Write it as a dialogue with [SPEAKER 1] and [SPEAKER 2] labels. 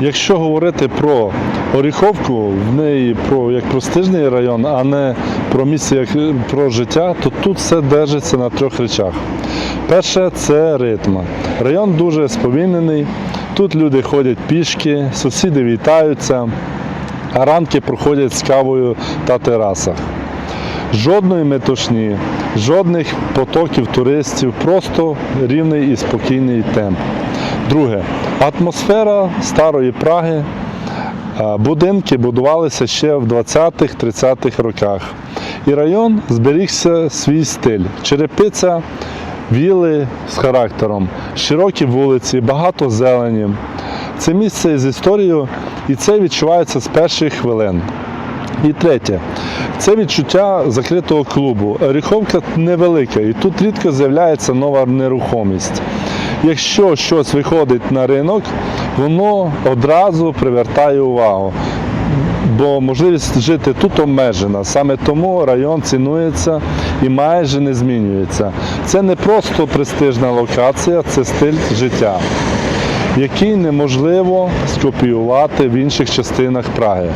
[SPEAKER 1] Якщо говорити про Оріховку, в неї про як престижний район, а не про місце як про життя, то тут все держиться на трьох речах. Перше це ритм. Район дуже сповільнений. Тут люди ходять пішки, сусіди вітаються, а ранки проходять з кавою та терасах. Жодної метушні, жодних потоків туристів, просто рівний і спокійний темп. Друге, атмосфера старої Праги. Е, Будинки будувалися ще в 20-30-х роках. І район зберігся свій стиль. Черепиця, віли з характером, широкі вулиці, багато зелені. Це місце з історією, і це відчувається з перших хвилин. І третє, це відчуття закритого клубу. Оріховка невелика, і тут рідко з'являється нова нерухомість. Якщо щось виходить на ринок, воно одразу привертає увагу. Бо можливість жити тут обмежена. Саме тому район цінується і майже не змінюється. Це не просто престижна локація, це стиль життя, який неможливо скопіювати в інших частинах Праги.